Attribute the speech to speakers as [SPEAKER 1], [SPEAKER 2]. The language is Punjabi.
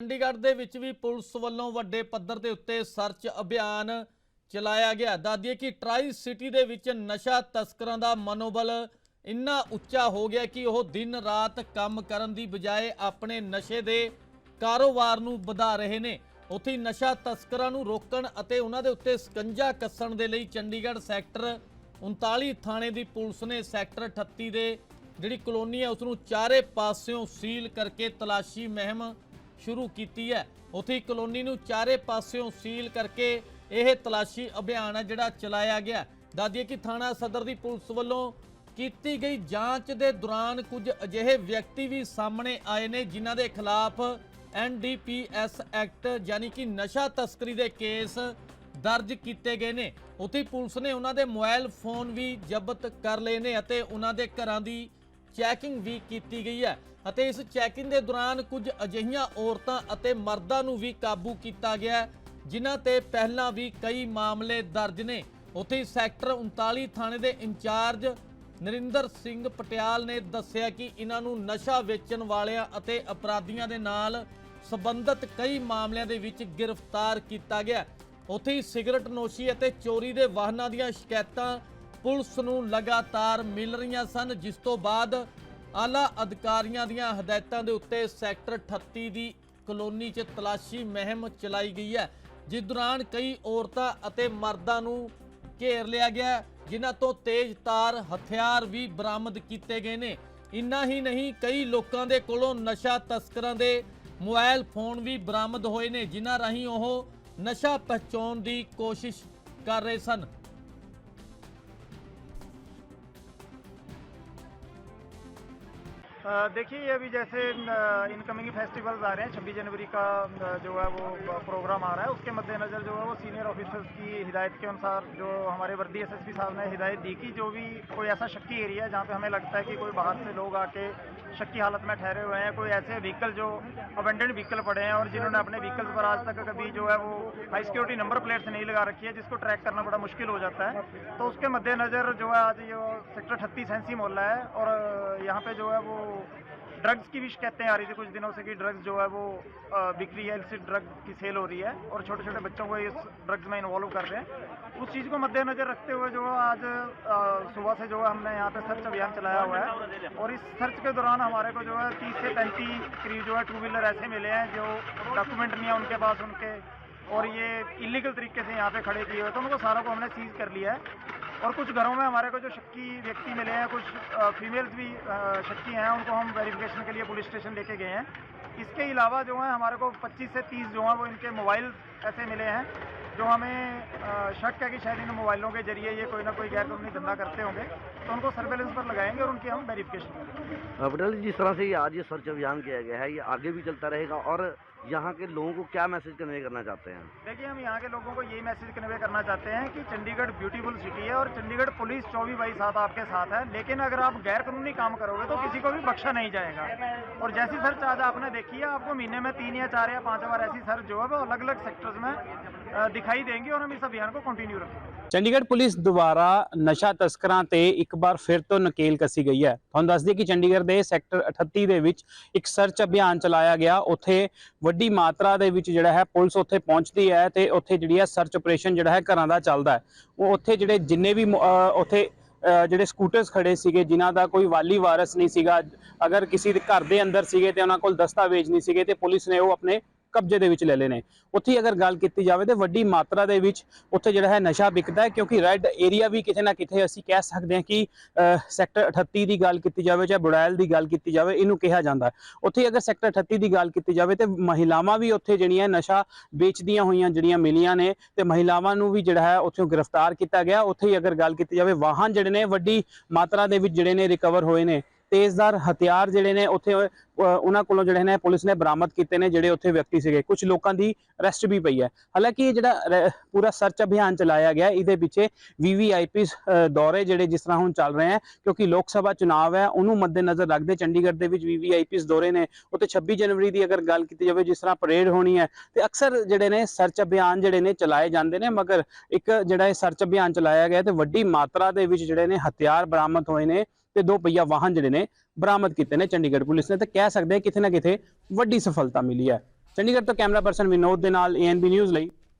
[SPEAKER 1] ਚੰਡੀਗੜ੍ਹ ਦੇ ਵਿੱਚ ਵੀ ਪੁਲਿਸ ਵੱਲੋਂ ਵੱਡੇ ਪੱਧਰ ਦੇ ਉੱਤੇ ਸਰਚ ਅਭਿਆਨ ਚਲਾਇਆ ਗਿਆ। ਦਾਦੀਏ ਕਿ ਟਰਾਈ ਸਿਟੀ ਦੇ ਵਿੱਚ ਨਸ਼ਾ ਤਸਕਰਾਂ ਦਾ ਮਨੋਬਲ ਇੰਨਾ ਉੱਚਾ ਹੋ ਗਿਆ ਕਿ ਉਹ ਦਿਨ ਰਾਤ ਕੰਮ ਕਰਨ ਦੀ ਬਜਾਏ ਆਪਣੇ ਨਸ਼ੇ ਦੇ ਕਾਰੋਬਾਰ ਨੂੰ ਵਧਾ ਰਹੇ ਨੇ। ਉੱਥੇ ਨਸ਼ਾ ਤਸਕਰਾਂ ਨੂੰ ਰੋਕਣ ਅਤੇ ਉਹਨਾਂ ਦੇ ਉੱਤੇ ਸਕੰਜਾ ਕੱਸਣ ਦੇ ਲਈ ਚੰਡੀਗੜ੍ਹ ਸੈਕਟਰ 39 ਥਾਣੇ ਦੀ ਪੁਲਿਸ ਨੇ ਸੈਕਟਰ 38 ਦੇ ਜਿਹੜੀ ਕਲੋਨੀ ਹੈ ਉਸ ਨੂੰ ਚਾਰੇ ਪਾਸਿਓਂ ਸੀਲ ਕਰਕੇ ਤਲਾਸ਼ੀ ਮਹਿਮ ਸ਼ੁਰੂ ਕੀਤੀ ਹੈ। ਉੱਥੇ ਹੀ ਕਲੋਨੀ ਨੂੰ ਚਾਰੇ ਪਾਸਿਓਂ ਸੀਲ ਕਰਕੇ ਇਹ ਤਲਾਸ਼ੀ ਅਭਿਆਨ ਹੈ ਜਿਹੜਾ ਚਲਾਇਆ ਗਿਆ। ਦਾਦੀਏ ਕਿ ਥਾਣਾ ਸਦਰ ਦੀ ਪੁਲਿਸ ਵੱਲੋਂ ਕੀਤੀ ਗਈ ਜਾਂਚ ਦੇ ਦੌਰਾਨ ਕੁਝ ਅਜਿਹੇ ਵਿਅਕਤੀ ਵੀ ਸਾਹਮਣੇ ਆਏ ਨੇ ਜਿਨ੍ਹਾਂ ਦੇ ਖਿਲਾਫ ਐਨਡੀਪੀਐਸ ਐਕਟ ਯਾਨੀ ਕਿ ਨਸ਼ਾ ਤਸਕਰੀ ਦੇ ਕੇਸ ਦਰਜ ਕੀਤੇ ਗਏ ਨੇ। ਉੱਥੇ ਪੁਲਿਸ ਨੇ ਉਹਨਾਂ ਦੇ ਮੋਬਾਈਲ ਫੋਨ ਵੀ ਜ਼ਬਤ ਕਰ ਲਏ ਨੇ ਅਤੇ ਉਹਨਾਂ ਦੇ ਘਰਾਂ ਦੀ ਚੈਕਿੰਗ ਵੀ ਕੀਤੀ ਗਈ ਹੈ ਅਤੇ ਇਸ ਚੈਕਿੰਗ ਦੇ ਦੌਰਾਨ ਕੁਝ ਅਜਿਹੀਆਂ ਔਰਤਾਂ ਅਤੇ ਮਰਦਾਂ ਨੂੰ ਵੀ ਕਾਬੂ ਕੀਤਾ ਗਿਆ ਜਿਨ੍ਹਾਂ ਤੇ ਪਹਿਲਾਂ ਵੀ ਕਈ ਮਾਮਲੇ ਦਰਜ ਨੇ। ਉੱਥੇ ਹੀ ਸੈਕਟਰ 39 ਥਾਣੇ ਦੇ ਇੰਚਾਰਜ ਨਰਿੰਦਰ ਸਿੰਘ ਪਟਿਆਲ ਨੇ ਦੱਸਿਆ ਕਿ ਇਹਨਾਂ ਨੂੰ ਨਸ਼ਾ ਵੇਚਣ ਵਾਲਿਆਂ ਅਤੇ ਅਪਰਾਧੀਆਂ ਦੇ ਨਾਲ ਸੰਬੰਧਿਤ ਕਈ ਮਾਮਲਿਆਂ ਦੇ ਵਿੱਚ ਗ੍ਰਿਫਤਾਰ ਕੀਤਾ ਗਿਆ ਉੱਥੇ ਹੀ ਸਿਗਰਟ ਨੋਸ਼ੀ ਅਤੇ ਚੋਰੀ ਦੇ ਵਾਹਨਾਂ ਦੀਆਂ ਸ਼ਿਕਾਇਤਾਂ ਪੁਲਿਸ ਨੂੰ ਲਗਾਤਾਰ ਮਿਲ ਰਹੀਆਂ ਸਨ, ਜਿਸ ਤੋਂ ਬਾਅਦ ਆਲਾ ਅਧਿਕਾਰੀਆਂ ਦੀਆਂ ਹਦਾਇਤਾਂ ਦੇ ਉੱਤੇ ਸੈਕਟਰ 38 ਦੀ ਕਲੋਨੀ 'ਚ ਤਲਾਸ਼ੀ ਮਹਿਮ ਚਲਾਈ ਗਈ ਹੈ, ਜਿਸ ਦੌਰਾਨ ਕਈ ਔਰਤਾਂ ਅਤੇ ਮਰਦਾਂ ਨੂੰ ਘੇਰ ਲਿਆ ਗਿਆ, ਜਿਨ੍ਹਾਂ ਤੋਂ ਤੇਜ਼ ਤਾਰ, ਹਥਿਆਰ ਵੀ ਬਰਾਮਦ ਕੀਤੇ ਗਏ ਨੇ। ਇੰਨਾ ਹੀ ਨਹੀਂ, ਕਈ ਲੋਕਾਂ ਦੇ ਕੋਲੋਂ ਨਸ਼ਾ ਤਸਕਰਾਂ ਦੇ ਮੋਬਾਈਲ ਫੋਨ ਵੀ ਬਰਾਮਦ ਹੋਏ ਨੇ, ਜਿਨ੍ਹਾਂ ਰਾਹੀਂ ਉਹ ਨਸ਼ਾ ਪਹੁੰਚਾਉਣ ਦੀ ਕੋਸ਼ਿਸ਼ ਕਰ ਰਹੇ ਸਨ।
[SPEAKER 2] देखिए, ये अभी जैसे इनकमिंग फेस्टिवल्स आ रहे हैं, छब्बीस जनवरी का जो है वो प्रोग्राम आ रहा है, उसके मद्देनज़र जो है वो सीनियर ऑफिसर्स की हिदायत के अनुसार जो हमारे वर्दी एसएसपी साहब ने हिदायत दी कि जो भी कोई ऐसा शक्की एरिया है जहाँ पे हमें लगता है कि कोई बाहर से लोग आके शक्की हालत में ठहरे हुए हैं। कोई ऐसे व्हीकल जो अबेंडेंट व्हीकल पड़े हैं और जिन्होंने अपने व्हीकल्स पर आज तक कभी जो है वो हाई सिक्योरिटी नंबर प्लेट्स नहीं लगा रखी है, जिसको ट्रैक करना बड़ा मुश्किल हो जाता है। तो उसके मद्देनज़र जो है आज ये सेक्टर अठत्तीस एंसी मोहल्ला है और यहाँ पे जो है वो ड्रग्स की भी शिकायतें आ रही थी कुछ दिनों से कि ड्रग्स जो है वो बिक्री है, इनसे ड्रग की सेल हो रही है और छोटे छोटे बच्चों को इस ड्रग्स में इन्वॉल्व कर रहे हैं। उस चीज़ को मद्देनज़र रखते हुए जो आज सुबह से जो है हमने यहाँ पे सर्च अभियान चलाया हुआ है और इस सर्च के दौरान हमारे को जो है तीस से पैंतीस करीब जो है टू व्हीलर ऐसे मिले हैं जो डॉक्यूमेंट नहीं है उनके पास उनके और ये इलीगल तरीके से यहाँ पे खड़े किए हुए तो उनको सारों को हमने सीज कर लिया है। और कुछ घरों में हमारे को जो शक्की व्यक्ति मिले हैं, कुछ फीमेल्स भी शक्की हैं, उनको हम वेरिफिकेशन के लिए पुलिस स्टेशन लेके गए हैं। इसके अलावा जो है, हमारे को 25 से 30 जो हैं, वो इनके मोबाइल ऐसे मिले हैं, जो हमें शक है कि शायद इन मोबाइलों के ज़रिए ये कोई ना कोई गैर कानूनी धंधा करते होंगे तो उनको सर्वेलेंस पर लगाएँगे और उनकी हम वेरिफिकेशन करेंगे।
[SPEAKER 3] पटेल जिस तरह से ये आज ये सर्च अभियान किया गया है, ये आगे भी चलता रहेगा और यहाँ के लोगों को क्या मैसेज कन्वे करना चाहते हैं?
[SPEAKER 2] देखिए, हम यहाँ के लोगों को यही मैसेज कन्वे करना चाहते हैं कि चंडीगढ़ ब्यूटीफुल सिटी है और चंडीगढ़ पुलिस चौबीस बाई सात आपके साथ है, लेकिन अगर आप गैर कानूनी काम करोगे तो किसी को भी बख्शा नहीं जाएगा। और जैसी सर्च आज आपने देखी है, आपको महीने में तीन या चार या पाँच बार ऐसी सर्च जो है वो अलग अलग सेक्टर्स में दिखाई देंगी और हम इस अभियान को कंटिन्यू रखेंगे।
[SPEAKER 4] ਚੰਡੀਗੜ੍ਹ ਪੁਲਿਸ ਦੁਆਰਾ ਨਸ਼ਾ ਤਸਕਰਾਂ ਤੇ ਇੱਕ ਵਾਰ ਫਿਰ ਤੋਂ ਨਕੇਲ ਕੱਸੀ ਗਈ ਹੈ। ਤੁਹਾਨੂੰ ਦੱਸ ਦਈਏ ਕਿ ਚੰਡੀਗੜ੍ਹ ਦੇ ਸੈਕਟਰ 38 ਦੇ ਵਿੱਚ ਇੱਕ ਸਰਚ ਅਭਿਆਨ ਚਲਾਇਆ ਗਿਆ। ਉੱਥੇ ਵੱਡੀ ਮਾਤਰਾ ਦੇ ਵਿੱਚ ਜਿਹੜਾ ਹੈ ਪੁਲਿਸ ਉੱਥੇ ਪਹੁੰਚਦੀ ਹੈ ਤੇ ਉੱਥੇ ਜਿਹੜੀ ਹੈ ਸਰਚ ਆਪਰੇਸ਼ਨ ਜਿਹੜਾ ਹੈ ਘਰਾਂ ਦਾ ਚੱਲਦਾ ਹੈ। ਉਹ ਉੱਥੇ ਜਿਹੜੇ ਜਿੰਨੇ ਵੀ ਉੱਥੇ ਜਿਹੜੇ ਸਕੂਟਰਸ ਖੜੇ ਸੀਗੇ, ਜਿਨ੍ਹਾਂ ਦਾ ਕੋਈ ਵਾਲੀ ਵਾਰਸ ਨਹੀਂ ਸੀਗਾ। ਅਗਰ ਕਿਸੇ ਦੇ ਘਰ ਦੇ ਅੰਦਰ ਸੀਗੇ ਤੇ ਉਹਨਾਂ ਕੋਲ ਦਸਤਾਵੇਜ਼ ਨਹੀਂ ਸੀਗੇ ਤੇ ਪੁਲਿਸ ਨੇ ਉਹ ਆਪਣੇ ਕਬਜ਼ੇ ਦੇ ਵਿੱਚ ਲੈ ਲਏ ਨੇ। ਉੱਥੇ ਹੀ ਅਗਰ ਗੱਲ ਕੀਤੀ ਜਾਵੇ ਤੇ ਵੱਡੀ ਮਾਤਰਾ ਦੇ ਵਿੱਚ ਉੱਥੇ ਜਿਹੜਾ ਹੈ ਨਸ਼ਾ ਵਿਕਦਾ ਹੈ, ਕਿਉਂਕਿ ਰੈੱਡ ਏਰੀਆ ਵੀ ਕਿਤੇ ਨਾ ਕਿਤੇ ਅਸੀਂ ਕਹਿ ਸਕਦੇ ਹਾਂ ਕਿ ਸੈਕਟਰ 38 ਦੀ ਗੱਲ ਕੀਤੀ ਜਾਵੇ ਜਾਂ ਬੁੜੈਲ ਦੀ ਗੱਲ ਕੀਤੀ ਜਾਵੇ, ਇਹਨੂੰ ਕਿਹਾ ਜਾਂਦਾ ਉੱਥੇ ਅਗਰ ਸੈਕਟਰ 38 ਦੀ ਗੱਲ ਕੀਤੀ ਜਾਵੇ ਤੇ ਮਹਿਲਾਵਾਂ ਵੀ ਉੱਥੇ ਜਿਹੜੀਆਂ ਨਸ਼ਾ ਵੇਚਦੀਆਂ ਹੋਈਆਂ ਜਿਹੜੀਆਂ ਮਿਲੀਆਂ ਨੇ ਤੇ ਮਹਿਲਾਵਾਂ ਨੂੰ ਵੀ ਜਿਹੜਾ ਹੈ ਉੱਥੋਂ ਗ੍ਰਿਫਤਾਰ ਕੀਤਾ ਗਿਆ। ਉੱਥੇ ਹੀ ਅਗਰ ਗੱਲ ਕੀਤੀ ਜਾਵੇ, ਵਾਹਨ ਜਿਹੜੇ ਨੇ ਵੱਡੀ ਮਾਤਰਾ ਦੇ ਵਿੱਚ ਜਿਹੜੇ ਨੇ ਰਿਕਵਰ ਹੋਏ ਨੇ। ਤੇਜ਼ਦਾਰ ਹਥਿਆਰ ਜਿਹੜੇ ਨੇ ਉੱਥੇ ਉਹਨਾਂ ਕੋਲੋਂ ਜਿਹੜੇ ਨੇ ਪੁਲਿਸ ਨੇ ਬਰਾਮਦ ਕੀਤੇ ਨੇ, ਜਿਹੜੇ ਉੱਥੇ ਵਿਅਕਤੀ ਸੀਗੇ। ਕੁਝ ਲੋਕਾਂ ਦੀ ਅਰੈਸਟ ਵੀ ਪਈ ਹੈ। ਹਾਲਾਂਕਿ ਜਿਹੜਾ ਪੂਰਾ ਸਰਚ ਅਭਿਆਨ ਚਲਾਇਆ ਗਿਆ, ਇਹਦੇ ਪਿੱਛੇ ਵੀਵੀਆਈਪੀ ਦੌਰੇ ਜਿਹੜੇ ਜਿਸ ਤਰ੍ਹਾਂ ਹੁਣ ਚੱਲ ਰਹੇ ਹੈ, ਕਿਉਂਕਿ ਲੋਕ ਸਭਾ ਚੁਣਾਵ ਹੈ, ਉਹਨੂੰ ਮੱਦੇਨਜ਼ਰ ਰੱਖਦੇ ਚੰਡੀਗੜ੍ਹ ਦੇ ਵਿੱਚ ਵੀਵੀਆਈਪੀ ਦੌਰੇ ਨੇ। ਉੱਤੇ 26 ਜਨਵਰੀ ਦੀ ਅਗਰ ਗੱਲ ਕੀਤੀ ਜਾਵੇ, ਜਿਸ ਤਰ੍ਹਾਂ ਪਰੇਡ ਹੋਣੀ ਹੈ, ਤੇ ਅਕਸਰ ਜਿਹੜੇ ਨੇ ਸਰਚ ਅਭਿਆਨ ਜਿਹੜੇ ਨੇ ਚਲਾਏ ਜਾਂਦੇ ਨੇ, ਮਗਰ ਇੱਕ ਜਿਹੜਾ ਇਹ ਸਰਚ ਅਭਿਆਨ ਚਲਾਇਆ ਗਿਆ ਤੇ ਵੱਡੀ ਮਾਤਰਾ ਦੇ ਵਿੱਚ ਜਿਹੜੇ ਨੇ ਹਥਿਆਰ ਬਰਾਮਦ ਹੋਏ ਨੇ ਤੇ ਦੋ ਪਹੀਆ ਵਾਹਨ ਜਿਹੜੇ ਨੇ ਬਰਾਮਦ ਕੀਤੇ ਨੇ ਚੰਡੀਗੜ੍ਹ ਪੁਲਿਸ ਨੇ ਤੇ ਕਹਿ ਸਕਦੇ ਹਾਂ ਕਿਤੇ ਨਾ ਕਿਤੇ ਵੱਡੀ ਸਫਲਤਾ ਮਿਲੀ ਹੈ। ਚੰਡੀਗੜ੍ਹ ਤੋਂ ਕੈਮਰਾ ਪਰਸਨ ਵਿਨੋਦ ਦੇ ਨਾਲ ਏਐਨਬੀ ਨਿਊਜ਼ ਲਈ